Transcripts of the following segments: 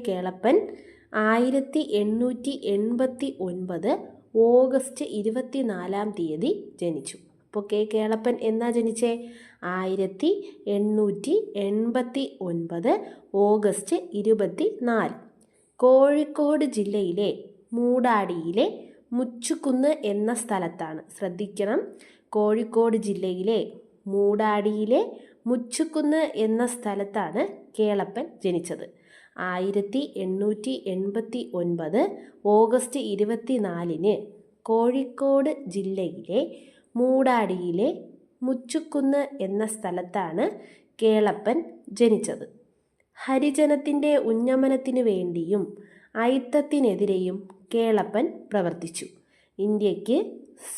കേളപ്പൻ ആയിരത്തി എണ്ണൂറ്റി എൺപത്തി ഒൻപത് ഓഗസ്റ്റ് ഇരുപത്തിനാലാം തീയതി ജനിച്ചു. അപ്പോൾ കെ കേളപ്പൻ എന്നാ ജനിച്ചേ? ആയിരത്തി എണ്ണൂറ്റി എൺപത്തി ഒൻപത് ഓഗസ്റ്റ് ഇരുപത്തി നാല് കോഴിക്കോട് ജില്ലയിലെ മൂടാടിയിലെ മുച്ചുകുന്ന് എന്ന സ്ഥലത്താണ്. ശ്രദ്ധിക്കണം. കോഴിക്കോട് ജില്ലയിലെ മൂടാടിയിലെ മുച്ചുകുന്ന് എന്ന സ്ഥലത്താണ് കേളപ്പൻ ജനിച്ചത്. ആയിരത്തി എണ്ണൂറ്റി എൺപത്തി ഒൻപത് ഓഗസ്റ്റ് ഇരുപത്തിനാലിന് കോഴിക്കോട് ജില്ലയിലെ മൂടാടിയിലെ മുച്ചുക്കുന്ന് എന്ന സ്ഥലത്താണ് കേളപ്പൻ ജനിച്ചത്. ഹരിജനത്തിന്റെ ഉന്നമനത്തിനു വേണ്ടിയും അയിത്തത്തിനെതിരെയും കേളപ്പൻ പ്രവർത്തിച്ചു. ഇന്ത്യയ്ക്ക്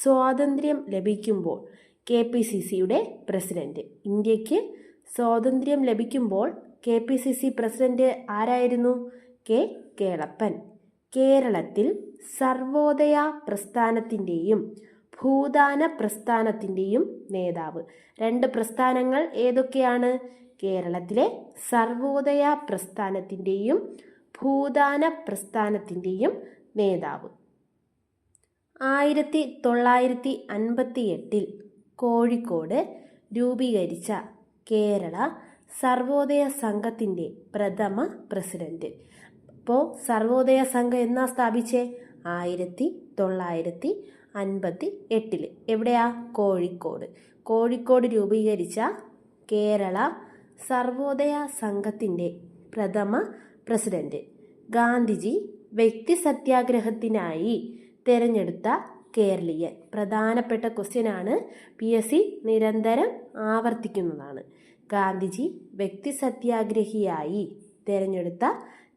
സ്വാതന്ത്ര്യം ലഭിക്കുമ്പോൾ കെ പി സി സിയുടെ പ്രസിഡന്റ് ഇന്ത്യയ്ക്ക് സ്വാതന്ത്ര്യം ലഭിക്കുമ്പോൾ K P C C president ആരായിരുന്നു? കെ കേളപ്പൻ. കേരളത്തിൽ സർവോദയ പ്രസ്ഥാനത്തിന്റെയും ഭൂദാന പ്രസ്ഥാനത്തിന്റെയും നേതാവ്. രണ്ട് പ്രസ്ഥാനങ്ങൾ ഏതൊക്കെയാണ്? കേരളത്തിലെ സർവോദയ പ്രസ്ഥാനത്തിന്റെയും ഭൂദാന പ്രസ്ഥാനത്തിന്റെയും നേതാവ്. ആയിരത്തി തൊള്ളായിരത്തി അൻപത്തി എട്ടിൽ കോഴിക്കോട് രൂപീകരിച്ച കേരള സർവോദയ സംഘത്തിന്റെ പ്രഥമ പ്രസിഡന്റ്. അപ്പോൾ സർവോദയ സംഘം എന്നാ സ്ഥാപിച്ചേ? ആയിരത്തി തൊള്ളായിരത്തി അൻപത്തി എട്ടിൽ എവിടെയാ? കോഴിക്കോട്. കോഴിക്കോട് രൂപീകരിച്ച കേരള സർവോദയ സംഘത്തിന്റെ പ്രഥമ പ്രസിഡന്റ്. ഗാന്ധിജി വ്യക്തി സത്യാഗ്രഹത്തിനായി തിരഞ്ഞെടുത്ത കേരളീയൻ. പ്രധാനപ്പെട്ട ക്വസ്റ്റ്യനാണ് പി എസ് സി നിരന്തരം ആവർത്തിക്കുന്നതാണ്. ഗാന്ധിജി വ്യക്തി സത്യാഗ്രഹിയായി തിരഞ്ഞെടുത്ത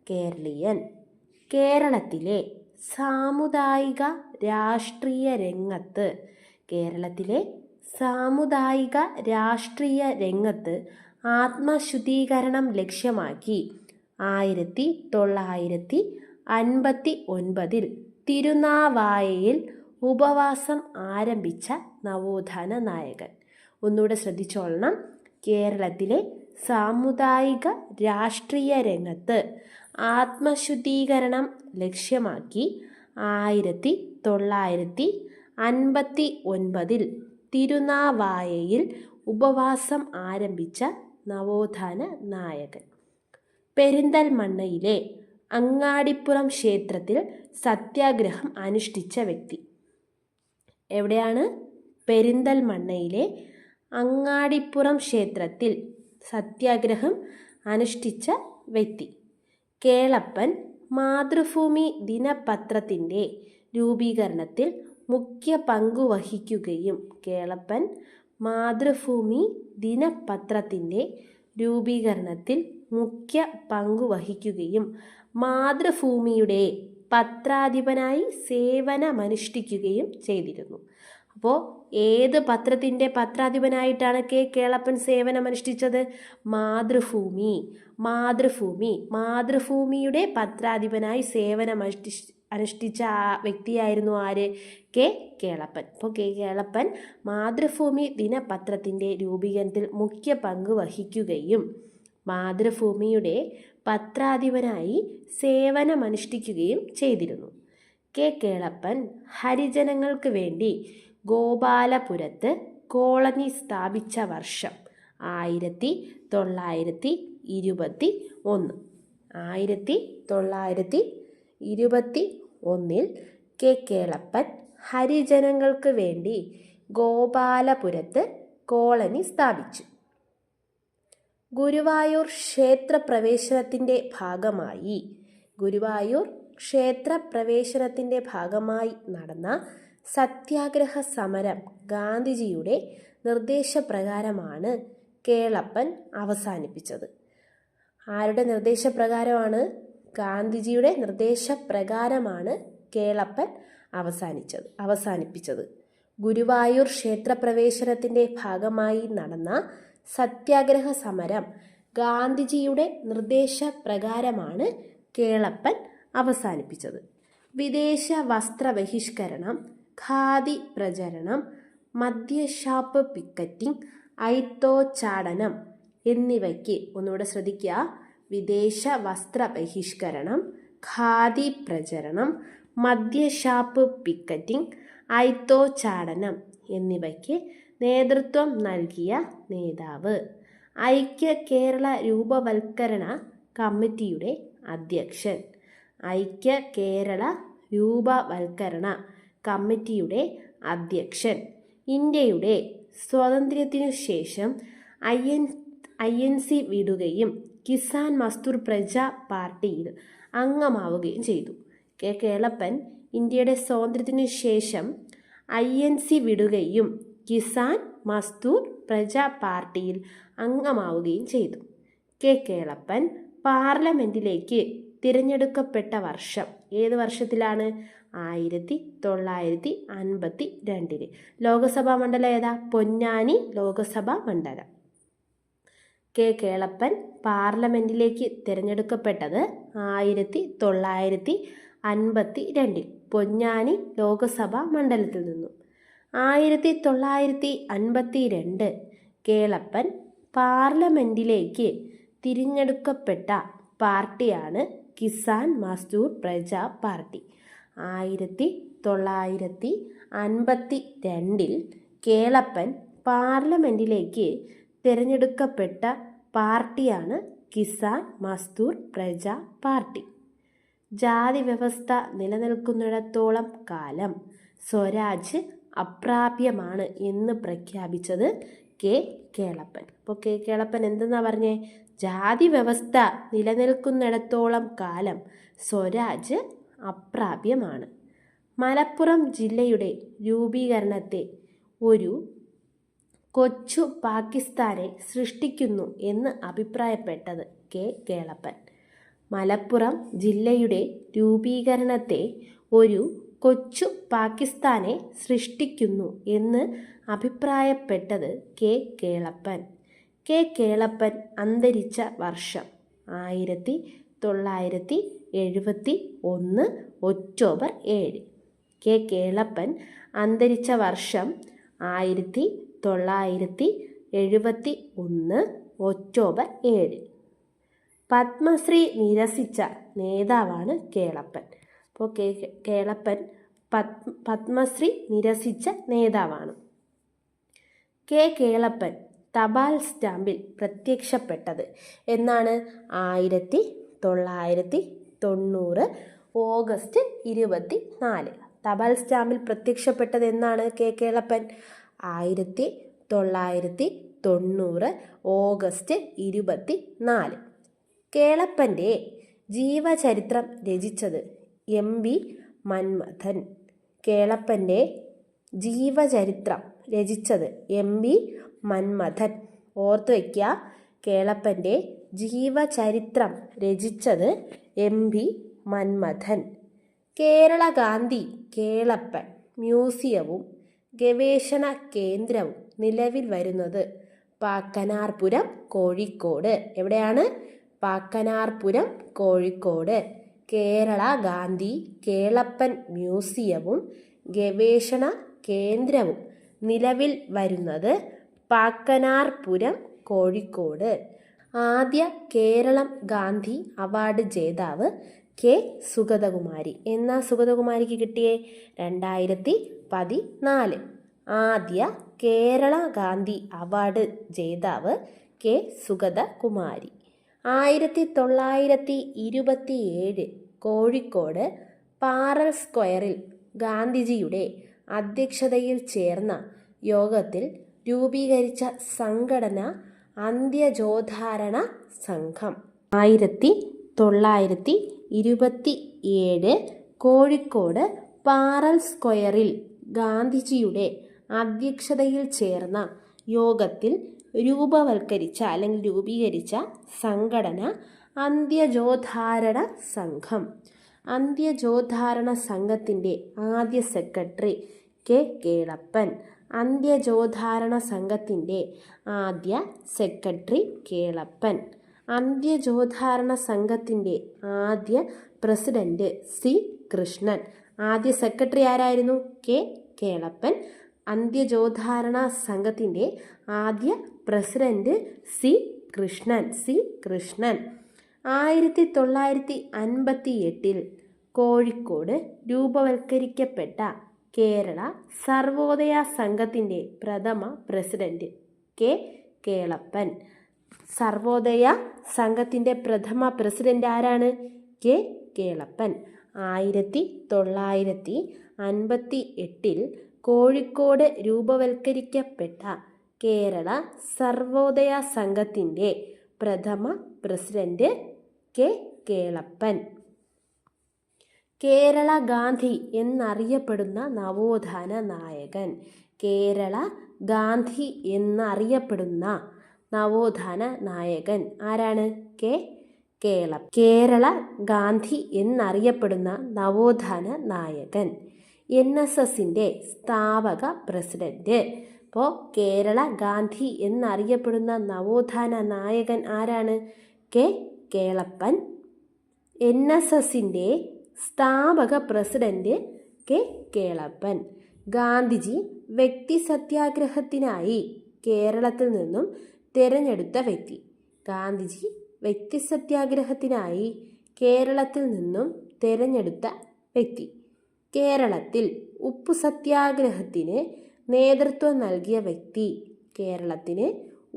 കേരളീയൻ. കേരളത്തിലെ സാമുദായിക രാഷ്ട്രീയ രംഗത്ത് കേരളത്തിലെ സാമുദായിക രാഷ്ട്രീയ രംഗത്ത് ആത്മശുദ്ധീകരണം ലക്ഷ്യമാക്കി ആയിരത്തി തൊള്ളായിരത്തി അൻപത്തി ഒൻപതിൽ തിരുനാവായയിൽ ഉപവാസം ആരംഭിച്ച നവോത്ഥാന നായകൻ. ഒന്നുകൂടെ ശ്രദ്ധിച്ചോളണം. കേരളത്തിലെ സാമുദായിക രാഷ്ട്രീയ രംഗത്ത് ആത്മശുദ്ധീകരണം ലക്ഷ്യമാക്കി ആയിരത്തി തൊള്ളായിരത്തി അൻപത്തി ഒൻപതിൽ തിരുനാവായയിൽ ഉപവാസം ആരംഭിച്ച നവോത്ഥാന നായകൻ. പെരിന്തൽമണ്ണയിലെ അങ്ങാടിപ്പുറം ക്ഷേത്രത്തിൽ സത്യാഗ്രഹം അനുഷ്ഠിച്ച വ്യക്തി. എവിടെയാണ്? പെരിന്തൽമണ്ണയിലെ അങ്ങാടിപ്പുറം ക്ഷേത്രത്തിൽ സത്യാഗ്രഹം അനുഷ്ഠിച്ച വ്യക്തി. കേളപ്പൻ മാതൃഭൂമി ദിനപത്രത്തിന്റെ രൂപീകരണത്തിൽ മുഖ്യ പങ്കു വഹിക്കുകയും കേളപ്പൻ മാതൃഭൂമി ദിനപത്രത്തിന്റെ രൂപീകരണത്തിൽ മുഖ്യ പങ്കു വഹിക്കുകയും മാതൃഭൂമിയുടെ പത്രാധിപനായി സേവനമനുഷ്ഠിക്കുകയും ചെയ്തിരുന്നു. അപ്പോൾ ഏത് പത്രത്തിന്റെ പത്രാധിപനായിട്ടാണ് കെ കേളപ്പൻ സേവനമനുഷ്ഠിച്ചത്? മാതൃഭൂമി. മാതൃഭൂമി. മാതൃഭൂമിയുടെ പത്രാധിപനായി സേവനമനുഷ്ഠി അനുഷ്ഠിച്ച ആ വ്യക്തിയായിരുന്നു ആര്? കെ കേളപ്പൻ. അപ്പോൾ കെ കേളപ്പൻ മാതൃഭൂമി ദിനപത്രത്തിന്റെ രൂപീകരണത്തിൽ മുഖ്യ പങ്ക് വഹിക്കുകയും മാതൃഭൂമിയുടെ പത്രാധിപനായി സേവനമനുഷ്ഠിക്കുകയും ചെയ്തിരുന്നു. കെ കേളപ്പൻ ഹരിജനങ്ങൾക്ക് വേണ്ടി ഗോപാലപുരത്ത് കോളനി സ്ഥാപിച്ച വർഷം ആയിരത്തി തൊള്ളായിരത്തി ഇരുപത്തി ഒന്ന്. ആയിരത്തി തൊള്ളായിരത്തി ഇരുപത്തി ഒന്നിൽ കെ. കേളപ്പൻ ഹരിജനങ്ങൾക്ക് വേണ്ടി ഗോപാലപുരത്ത് കോളനി സ്ഥാപിച്ചു. ഗുരുവായൂർ ക്ഷേത്രപ്രവേശനത്തിന്റെ ഭാഗമായി ഗുരുവായൂർ ക്ഷേത്രപ്രവേശനത്തിന്റെ ഭാഗമായി നടന്ന സത്യാഗ്രഹ സമരം ഗാന്ധിജിയുടെ നിർദ്ദേശപ്രകാരമാണ് കേളപ്പൻ അവസാനിപ്പിച്ചത്. ആരുടെ നിർദ്ദേശപ്രകാരമാണ്? ഗാന്ധിജിയുടെ നിർദ്ദേശപ്രകാരമാണ് കേളപ്പൻ അവസാനിച്ചത് അവസാനിപ്പിച്ചത്. ഗുരുവായൂർ ക്ഷേത്രപ്രവേശനത്തിന്റെ ഭാഗമായി നടന്ന സത്യാഗ്രഹ സമരം ഗാന്ധിജിയുടെ നിർദ്ദേശപ്രകാരമാണ് കേളപ്പൻ അവസാനിപ്പിച്ചത്. വിദേശ വസ്ത്ര ബഹിഷ്കരണം ഖാദി പ്രചരണം മദ്യഷാപ്പ് പിക്കറ്റിംഗ് ഐത്തോച്ചാടനം എന്നിവയ്ക്ക് ഒന്നുകൂടെ ശ്രദ്ധിക്കുക. വിദേശ വസ്ത്ര ബഹിഷ്കരണം ഖാദി പ്രചരണം മദ്യഷാപ്പ് പിക്കറ്റിംഗ് ഐത്തോച്ചാടനം എന്നിവയ്ക്ക് നേതൃത്വം നൽകിയ നേതാവ്. ഐക്യ കേരള രൂപവൽക്കരണ കമ്മിറ്റിയുടെ അധ്യക്ഷൻ. ഐക്യ കേരള രൂപവൽക്കരണ കമ്മിറ്റിയുടെ അധ്യക്ഷൻ. ഇന്ത്യയുടെ സ്വാതന്ത്ര്യത്തിനു ശേഷം I N I N C വിടുകയും കിസാൻ മസ്തൂർ പ്രജ പാർട്ടിയിൽ അംഗമാവുകയും ചെയ്തു. കെ കേളപ്പൻ ഇന്ത്യയുടെ സ്വാതന്ത്ര്യത്തിനു ശേഷം ഐ എൻ സി വിടുകയും കിസാൻ മസ്തൂർ പ്രജ പാർട്ടിയിൽ അംഗമാവുകയും ചെയ്തു. കെ കേളപ്പൻ പാർലമെന്റിലേക്ക് തിരഞ്ഞെടുക്കപ്പെട്ട വർഷം ഏത് വർഷത്തിലാണ്? ആയിരത്തി തൊള്ളായിരത്തി അൻപത്തി രണ്ടിൽ ലോകസഭാ മണ്ഡലം ഏതാ? പൊന്നാനി ലോകസഭാ മണ്ഡലം. കെ. കേളപ്പൻ പാർലമെന്റിലേക്ക് തിരഞ്ഞെടുക്കപ്പെട്ടത് ആയിരത്തി തൊള്ളായിരത്തി അൻപത്തി രണ്ടിൽ പൊന്നാനി ലോകസഭാ മണ്ഡലത്തിൽ നിന്നും. ആയിരത്തി തൊള്ളായിരത്തി അൻപത്തി രണ്ട് കേളപ്പൻ പാർലമെന്റിലേക്ക് തിരഞ്ഞെടുക്കപ്പെട്ട പാർട്ടിയാണ് കിസാൻ മസ്ദൂർ പ്രജാ പാർട്ടി. ആയിരത്തി തൊള്ളായിരത്തി അൻപത്തി രണ്ടിൽ കേളപ്പൻ പാർലമെന്റിലേക്ക് തിരഞ്ഞെടുക്കപ്പെട്ട പാർട്ടിയാണ് കിസാൻ മസ്ദൂർ പ്രജാ പാർട്ടി. ജാതി വ്യവസ്ഥ നിലനിൽക്കുന്നിടത്തോളം കാലം സ്വരാജ് അപ്രാപ്യമാണ് എന്ന് പ്രഖ്യാപിച്ചത് കെ കേളപ്പൻ. അപ്പോൾ കെ കേളപ്പൻ എന്തെന്നാ പറഞ്ഞേ? ജാതി വ്യവസ്ഥ നിലനിൽക്കുന്നിടത്തോളം കാലം സ്വരാജ് അപ്രാപ്യമാണ്. മലപ്പുറം ജില്ലയുടെ രൂപീകരണത്തെ ഒരു കൊച്ചു പാകിസ്ഥാനെ സൃഷ്ടിക്കുന്നു എന്ന് അഭിപ്രായപ്പെട്ടത് കെ. കേളപ്പൻ. മലപ്പുറം ജില്ലയുടെ രൂപീകരണത്തെ ഒരു കൊച്ചു പാകിസ്ഥാനെ സൃഷ്ടിക്കുന്നു എന്ന് അഭിപ്രായപ്പെട്ടത് കെ. കേളപ്പൻ. കെ. കേളപ്പൻ അന്തരിച്ച വർഷം ആയിരത്തി തൊള്ളായിരത്തി എഴുപത്തി ഒന്ന് ഒക്ടോബർ ഏഴ്. കെ. കേളപ്പൻ അന്തരിച്ച വർഷം ആയിരത്തി തൊള്ളായിരത്തി എഴുപത്തി ഒന്ന് ഒക്ടോബർ ഏഴ്. പത്മശ്രീ നിരസിച്ച നേതാവാണ് കേളപ്പൻ. അപ്പോൾ കെ. കേളപ്പൻ പത് പത്മശ്രീ നിരസിച്ച നേതാവാണ്. കെ. കേളപ്പൻ തപാൽ സ്റ്റാമ്പിൽ പ്രത്യക്ഷപ്പെട്ടത് എന്നാണ് ആയിരത്തി തൊള്ളായിരത്തി തൊണ്ണൂറ് ഓഗസ്റ്റ് ഇരുപത്തി നാല് തപാൽ സ്റ്റാമ്പിൽ പ്രത്യക്ഷപ്പെട്ടത് എന്നാണ് കെ. കേളപ്പൻ. ആയിരത്തി തൊള്ളായിരത്തി തൊണ്ണൂറ് ഓഗസ്റ്റ് ഇരുപത്തി നാല് കേളപ്പന്റെ ജീവചരിത്രം രചിച്ചത് എം. വി. മന്മഥൻ. കേളപ്പന്റെ ജീവചരിത്രം രചിച്ചത് എം. വി. മന്മഥൻ. ഓർത്തു വയ്ക്കുക കേളപ്പന്റെ ജീവചരിത്രം രചിച്ചത് എം വി മന്മഥൻ. കേരള ഗാന്ധി കേളപ്പൻ മ്യൂസിയവും ഗവേഷണ കേന്ദ്രവും നിലവിൽ വരുന്നത് പാക്കനാർപുരം കോഴിക്കോട്. എവിടെയാണ്? പാക്കനാർപുരം കോഴിക്കോട്. കേരള ഗാന്ധി കേളപ്പൻ മ്യൂസിയവും ഗവേഷണ കേന്ദ്രവും നിലവിൽ വരുന്നത് പാക്കനാർപുരം കോഴിക്കോട്. ആദ്യ കേരളം ഗാന്ധി അവാർഡ് ജേതാവ് കെ സുഗതകുമാരി. എന്നാ സുഗതകുമാരിക്ക് കിട്ടിയേ? രണ്ടായിരത്തി പതിനാല്. ആദ്യ കേരള ഗാന്ധി അവാർഡ് ജേതാവ് കെ സുഗതകുമാരി. ആയിരത്തി തൊള്ളായിരത്തി ഇരുപത്തി ഏഴ് കോഴിക്കോട് പാറൽ സ്ക്വയറിൽ ഗാന്ധിജിയുടെ അധ്യക്ഷതയിൽ ചേർന്ന യോഗത്തിൽ രൂപീകരിച്ച സംഘടന അന്ത്യജോധാരണ സംഘം. ആയിരത്തി തൊള്ളായിരത്തി ഇരുപത്തി ഏഴ് കോഴിക്കോട് പാറൽ സ്ക്വയറിൽ ഗാന്ധിജിയുടെ അധ്യക്ഷതയിൽ ചേർന്ന യോഗത്തിൽ രൂപവൽക്കരിച്ച അല്ലെങ്കിൽ രൂപീകരിച്ച സംഘടന അന്ത്യജോധാരണ സംഘം. അന്ത്യജോധാരണ സംഘത്തിന്റെ ആദ്യ സെക്രട്ടറി കെ കേളപ്പൻ. അന്ത്യജോധാരണ സംഘത്തിന്റെ ആദ്യ സെക്രട്ടറി കേളപ്പൻ. അന്ത്യജോധാരണ സംഘത്തിന്റെ ആദ്യ പ്രസിഡന്റ് സി. കൃഷ്ണൻ. ആദ്യ സെക്രട്ടറി ആരായിരുന്നു? കെ. കേളപ്പൻ. അന്ത്യജോധാരണ സംഘത്തിന്റെ ആദ്യ president C. Krishnan. C. Krishnan. ആയിരത്തി തൊള്ളായിരത്തി അൻപത്തി എട്ടിൽ കോഴിക്കോട് രൂപവൽക്കരിക്കപ്പെട്ട കേരള സർവോദയ സംഘത്തിന്റെ പ്രഥമ പ്രസിഡന്റ് കെ കേളപ്പൻ. സർവോദയ സംഘത്തിന്റെ പ്രഥമ പ്രസിഡന്റ് ആരാണ്? കെ കേളപ്പൻ. ആയിരത്തി തൊള്ളായിരത്തി അൻപത്തി എട്ടിൽ കോഴിക്കോട് രൂപവൽക്കരിക്കപ്പെട്ട കേരള സർവോദയ സംഘത്തിന്റെ പ്രഥമ പ്രസിഡന്റ് കെ കേളപ്പൻ. കേരള ഗാന്ധി എന്നറിയപ്പെടുന്ന നവോത്ഥാന നായകൻ. കേരള ഗാന്ധി എന്നറിയപ്പെടുന്ന നവോത്ഥാന നായകൻ ആരാണ്? കെ. കേള കേരള ഗാന്ധി എന്നറിയപ്പെടുന്ന നവോത്ഥാന നായകൻ. എൻ എസ് എസിന്റെ സ്ഥാപക പ്രസിഡന്റ്. ഇപ്പോൾ കേരള ഗാന്ധി എന്നറിയപ്പെടുന്ന നവോത്ഥാന നായകൻ ആരാണ്? കെ. കേളപ്പൻ. എൻ എസ് എസിന്റെ സ്ഥാപക പ്രസിഡന്റ് കെ കേളപ്പൻ. ഗാന്ധിജി വ്യക്തി സത്യാഗ്രഹത്തിനായി കേരളത്തിൽ നിന്നും തിരഞ്ഞെടുത്ത വ്യക്തി. ഗാന്ധിജി വ്യക്തി സത്യാഗ്രഹത്തിനായി കേരളത്തിൽ നിന്നും തിരഞ്ഞെടുത്ത വ്യക്തി. കേരളത്തിൽ ഉപ്പു സത്യാഗ്രഹത്തിന് നേതൃത്വം നൽകിയ വ്യക്തി. കേരളത്തിന്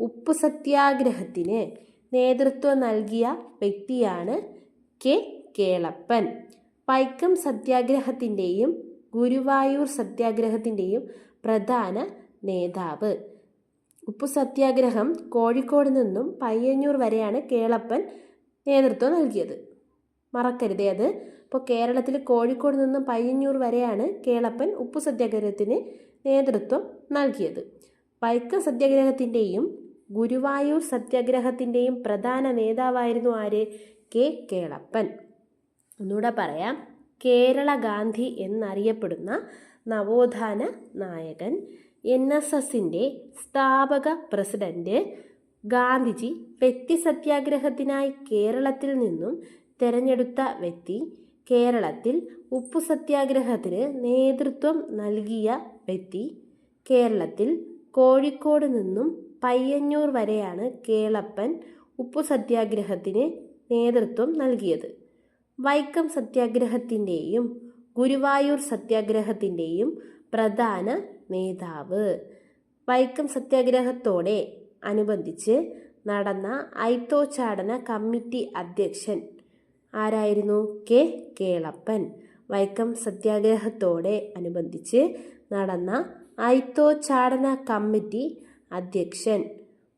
ഉപ്പു സത്യാഗ്രഹത്തിന് നേതൃത്വം നൽകിയ വ്യക്തിയാണ് കെ കേളപ്പൻ. വൈക്കം സത്യാഗ്രഹത്തിന്റെയും ഗുരുവായൂർ സത്യാഗ്രഹത്തിന്റെയും പ്രധാന നേതാവ്. ഉപ്പു സത്യാഗ്രഹം കോഴിക്കോട് നിന്നും പയ്യന്നൂർ വരെയാണ് കേളപ്പൻ നേതൃത്വം നൽകിയത്. മറക്കരുതേ അത്. ഇപ്പോൾ കേരളത്തിൽ കോഴിക്കോട് നിന്നും പയ്യന്നൂർ വരെയാണ് കേളപ്പൻ ഉപ്പു സത്യാഗ്രഹത്തിന് നേതൃത്വം നൽകിയത്. വൈക്കം സത്യാഗ്രഹത്തിന്റെയും ഗുരുവായൂർ സത്യാഗ്രഹത്തിന്റെയും പ്രധാന നേതാവായിരുന്നു ആര്? കെ. കേളപ്പൻ. ഒന്നുകൂടെ പറയാം. കേരള ഗാന്ധി എന്നറിയപ്പെടുന്ന നവോത്ഥാന നായകൻ എൻ എസ് എസിന്റെ സ്ഥാപക പ്രസിഡന്റ് ഗാന്ധിജി വ്യക്തി സത്യാഗ്രഹത്തിനായി കേരളത്തിൽ നിന്നും തിരഞ്ഞെടുത്ത വ്യക്തി കേരളത്തിൽ ഉപ്പു സത്യാഗ്രഹത്തിന് നേതൃത്വം നൽകിയ വ്യക്തി കേരളത്തിൽ കോഴിക്കോട് നിന്നും പയ്യന്നൂർ വരെയാണ് കേളപ്പൻ ഉപ്പു സത്യാഗ്രഹത്തിന് നേതൃത്വം നൽകിയത്. വൈക്കം സത്യാഗ്രഹത്തിന്റെയും ഗുരുവായൂർ സത്യാഗ്രഹത്തിന്റെയും പ്രധാന നേതാവ്. വൈക്കം സത്യാഗ്രഹത്തോടെ അനുബന്ധിച്ച് നടന്ന ഐത്തോച്ചാടന കമ്മിറ്റി അധ്യക്ഷൻ ആരായിരുന്നു? കെ. കേളപ്പൻ. വൈക്കം സത്യാഗ്രഹത്തോടെ അനുബന്ധിച്ച് നടന്ന ഐത്തോച്ചാടന കമ്മിറ്റി അധ്യക്ഷൻ.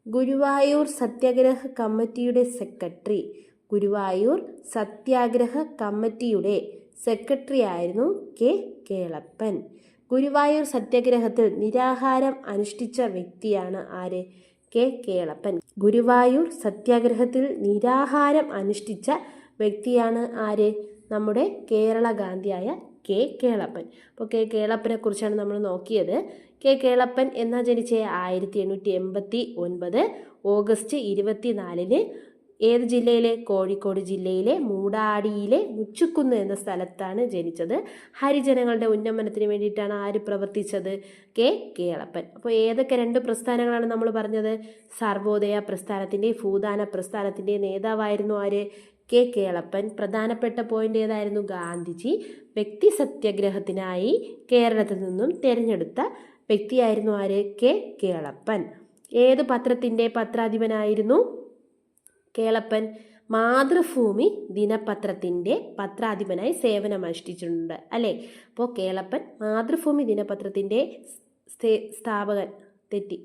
ഗുരുവായൂർ സത്യാഗ്രഹ കമ്മിറ്റിയുടെ സെക്രട്ടറി ഗുരുവായൂർ സത്യാഗ്രഹ കമ്മിറ്റിയുടെ സെക്രട്ടറി ആയിരുന്നു കെ കേളപ്പൻ. ഗുരുവായൂർ സത്യാഗ്രഹത്തിൽ നിരാഹാരം അനുഷ്ഠിച്ച വ്യക്തിയാണ് ആര്? കെ കേളപ്പൻ. ഗുരുവായൂർ സത്യാഗ്രഹത്തിൽ നിരാഹാരം അനുഷ്ഠിച്ച വ്യക്തിയാണ് ആര്? നമ്മുടെ കേരള ഗാന്ധിയായ കെ കേളപ്പൻ. അപ്പോൾ കെ കേളപ്പനെ കുറിച്ചാണ് നമ്മൾ നോക്കിയത്. കെ കേളപ്പൻ എന്ന ജനിച്ച ആയിരത്തി എണ്ണൂറ്റി എൺപത്തി ഒൻപത് ഓഗസ്റ്റ് ഇരുപത്തി നാലിന് ഏത് ജില്ലയിലെ? കോഴിക്കോട് ജില്ലയിലെ മൂടാടിയിലെ മുച്ചുക്കുന്ന് എന്ന സ്ഥലത്താണ് ജനിച്ചത്. ഹരിജനങ്ങളുടെ ഉന്നമനത്തിന് വേണ്ടിയിട്ടാണ് ആര് പ്രവർത്തിച്ചത്? കെ. കേളപ്പൻ. അപ്പോൾ ഏതൊക്കെ രണ്ട് പ്രസ്ഥാനങ്ങളാണ് നമ്മൾ പറഞ്ഞത്? സർവോദയ പ്രസ്ഥാനത്തിന്റെ ഭൂദാന പ്രസ്ഥാനത്തിന്റെ നേതാവായിരുന്നു ആര്? കെ. കേളപ്പൻ. പ്രധാനപ്പെട്ട പോയിന്റ് ഏതായിരുന്നു? ഗാന്ധിജി. വ്യക്തി സത്യഗ്രഹത്തിനായി കേരളത്തിൽ നിന്നും തിരഞ്ഞെടുത്ത വ്യക്തിയായിരുന്നു ആര്? കെ. കേളപ്പൻ. ഏത് പത്രത്തിന്റെ പത്രാധിപനായിരുന്നു? കേളപ്പൻ മാതൃഭൂമി ദിനപത്രത്തിന്റെ പത്രാധിപനായി സേവനമനുഷ്ഠിച്ചിട്ടുണ്ട് അല്ലേ? അപ്പോൾ കേളപ്പൻ മാതൃഭൂമി ദിനപത്രത്തിന്റെ സ്ഥാപകൻ തെറ്റി.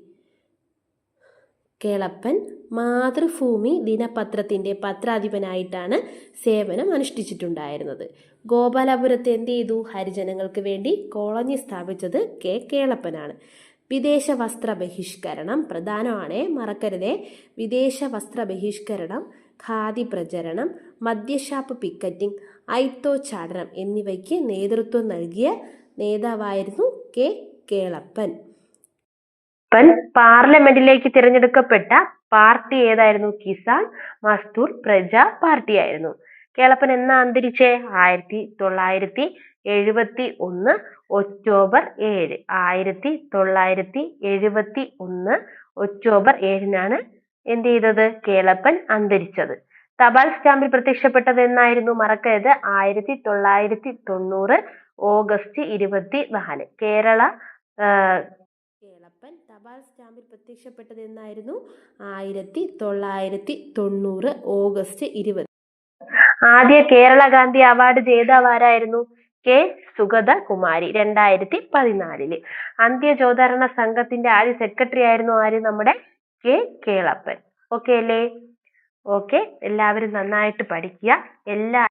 കേളപ്പൻ മാതൃഭൂമി ദിനപത്രത്തിന്റെ പത്രാധിപനായിട്ടാണ് സേവനം അനുഷ്ഠിച്ചിട്ടുണ്ടായിരുന്നത് ഗോപാലപുരത്ത് എന്ത് ചെയ്തു? ഹരിജനങ്ങൾക്ക് വേണ്ടി കോളനി സ്ഥാപിച്ചത് കെ. കേളപ്പനാണ്. വിദേശ വസ്ത്ര ബഹിഷ്കരണം പ്രധാനമാണ്. മറക്കരുതേ. വിദേശ വസ്ത്ര ബഹിഷ്കരണം ഖാദി പ്രചരണം മദ്യഷാപ്പ് പിക്കറ്റിംഗ് ഐത്തോ ചാടനം എന്നിവയ്ക്ക് നേതൃത്വം നൽകിയ നേതാവായിരുന്നു കെ. കേളപ്പൻ. പൻ പാർലമെന്റിലേക്ക് തിരഞ്ഞെടുക്കപ്പെട്ട പാർട്ടി ഏതായിരുന്നു? കിസാൻ മസ്തൂർ പ്രജ പാർട്ടിയായിരുന്നു. കേളപ്പൻ എന്ന അന്തരിച്ചേ? ആയിരത്തി തൊള്ളായിരത്തി എഴുപത്തി ഒന്ന് ഒക്ടോബർ ഏഴ് ആയിരത്തി തൊള്ളായിരത്തി എഴുപത്തി ഒന്ന് ഒക്ടോബർ ഏഴിനാണ് എന്ത് ചെയ്തത്? കേളപ്പൻ അന്തരിച്ചത്. തപാൽ സ്റ്റാമ്പിൽ പ്രത്യക്ഷപ്പെട്ടത് എന്നായിരുന്നു മറക്കരുത്. ആയിരത്തി തൊള്ളായിരത്തി തൊണ്ണൂറ് ഓഗസ്റ്റ് ഇരുപത്തി നാല് കേരള കേളപ്പൻ തപാൽ സ്റ്റാമ്പിൽ പ്രത്യക്ഷപ്പെട്ടത് എന്നായിരുന്നു ആയിരത്തി തൊള്ളായിരത്തി തൊണ്ണൂറ് ഓഗസ്റ്റ് ഇരുപത്. ആദ്യ കേരള ഗാന്ധി അവാർഡ് ജേതാവ് ആരായിരുന്നു? കെ സുഗത കുമാരി രണ്ടായിരത്തി പതിനാലിൽ അന്ത്യചോദാരണ സംഘത്തിന്റെ ആദ്യ സെക്രട്ടറി ആയിരുന്നു ആര്? നമ്മുടെ കെ കേളപ്പൻ. ഓക്കെ അല്ലേ? ഓക്കെ എല്ലാവരും നന്നായിട്ട് പഠിക്കുക. എല്ലാ